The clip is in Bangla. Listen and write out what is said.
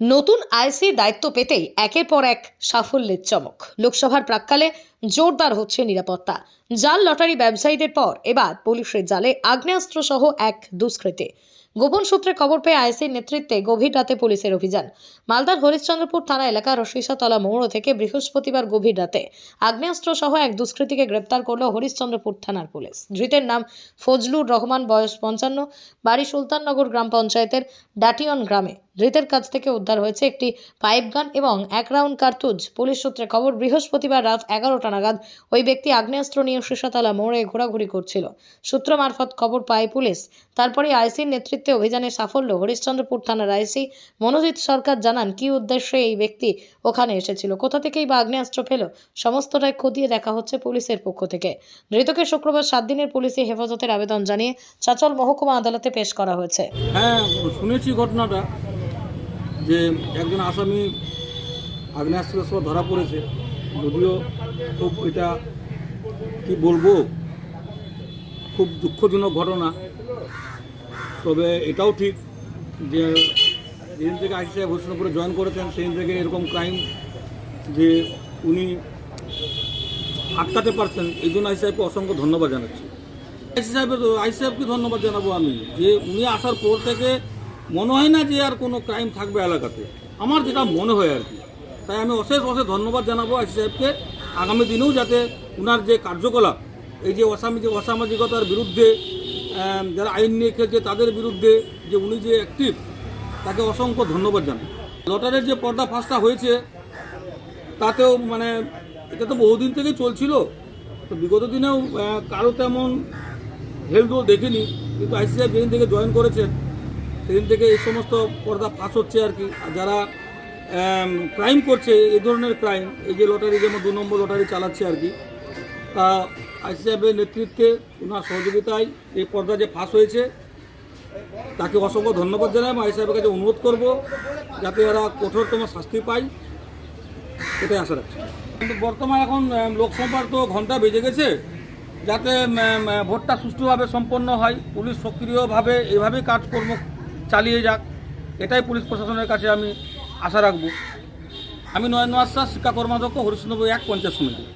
নতুন আইসি দায়িত্ব পেতেই একের পর এক সাফল্যের চমক। লোকসভার প্রাককালে জোরদার হচ্ছে নিরাপত্তা। জাল লটারি ব্যবসায়ীদের পর এবার পুলিশের জালে আগ্নেয়াস্ত্র সহ এক দুষ্কৃতী। গোপন সূত্রে খবর পেয়ে আইসির নেতৃত্বে গভীর রাতে পুলিশের অভিযান। মালদার হরিশ্চন্দ্রপুর থানা এলাকার রশিসাতলা মোড় থেকে বৃহস্পতিবার গভীর রাতে আগ্নেয়াস্ত্র সহ এক দুষ্কৃতীকে গ্রেপ্তার করল হরিশ্চন্দ্রপুর থানার পুলিশ। ধৃতের নাম ফজলুর রহমান, বয়স পঞ্চান্ন, বাড়ি সুলতাননগর গ্রাম পঞ্চায়েতের ডাটিয়ন গ্রামে। ধৃতের কাছ থেকে উদ্ধার হয়েছে একটি পাইপ গান এবং এক রাউন্ড কার্তুজ। পুলিশ সূত্রে খবর, বৃহস্পতিবার রাত এগারোটা নাগাদ ওই ব্যক্তি আগ্নেয়াস্ত্র নিয়ে শীর্ষতলা মোড়ে ঘোরাঘুরি করছিল। সূত্র মারফত খবর পায় পুলিশ। তারপরে আইসির নেতৃত্বে অভিযানে সাফল্য হরিশ্চন্দ্রপুর থানার আইসি মনোজিৎ সরকার জানান, কি উদ্দেশ্যে এই ব্যক্তি ওখানে এসেছিল, কোথা থেকেই বা আগ্নেয়াস্ত্র পেল সমস্তটাই খতিয়ে দেখা হচ্ছে পুলিশের পক্ষ থেকে। ধৃতকে শুক্রবার সাত দিনের পুলিশি হেফাজতের আবেদন জানিয়ে চাচল মহকুমা আদালতে পেশ করা হয়েছে। হ্যাঁ শুনেছি ঘটনাটা, যে একজন আসামি আগ্নেয়াস্ত্রের সহ ধরা পড়েছে। যদিও খুব এটা, কি বলব, খুব দুঃখজনক ঘটনা। তবে এটাও ঠিক যে যেদিন থেকে আইসি সাহেব হোসেনপুরে জয়েন করেছেন, সেদিন থেকে এরকম ক্রাইম যে উনি আটকাতে পারছেন, এই জন্য আইসি সাহেবকে অসংখ্য ধন্যবাদ জানাচ্ছি। আইসি সাহেবের আইসি সাহেবকে ধন্যবাদ জানাব আমি, যে উনি আসার পর থেকে মনে হয় না যে আর কোনো ক্রাইম থাকবে এলাকাতে। আমার যেটা মনে হয় আর কি। তাই আমি অশেষ অশেষ ধন্যবাদ জানাব আইসি সাহেবকে। আগামী দিনেও যাতে উনার যে কার্যকলাপ, এই যে অসামাজিক অসামাজিকতার বিরুদ্ধে যারা আইন নিয়ে খেলছে তাদের বিরুদ্ধে যে উনি যে অ্যাক্টিভ তাকে অসংখ্য ধন্যবাদ জানাই। লটারির যে পর্দা ফাঁসটা হয়েছে, তাতেও মানে এটা তো বহুদিন থেকেই চলছিল। তো বিগত দিনেও কারও তেমন হেলথও দেখিনি, কিন্তু আইসিআই যেদিন থেকে জয়েন করেছেন, সেদিন থেকে এই সমস্ত পর্দা ফাঁস হচ্ছে আর কি। আর যারা ক্রাইম করছে, এই ধরনের ক্রাইম এই যে লটারি, যেমন দু নম্বর লটারি চালাচ্ছে আর কি তা আইসিআইয়ের নেতৃত্বে ওনার সহযোগিতায় এই পর্দা যে ফাঁস হয়েছে, তাকে অসংখ্য ধন্যবাদ জানাই এবং আইসিআইয়ের কাছে অনুরোধ করব যাতে এরা কঠোরতম শাস্তি পায়। এটাই আশা রাখছি। কিন্তু বর্তমানে এখন লোকসভার তো ঘণ্টা বেজে গেছে, যাতে ভোটটা সুষ্ঠুভাবে সম্পন্ন হয়, পুলিশ সক্রিয়ভাবে এভাবেই কাজকর্ম চালিয়ে যাক, এটাই পুলিশ প্রশাসনের কাছে আমি আশা রাখব। আমি নয়ন আশ্বাস, শিক্ষা কর্মাধ্যক্ষ হরিশ্চন্দ্র এক পঞ্চায়েত সমিতি।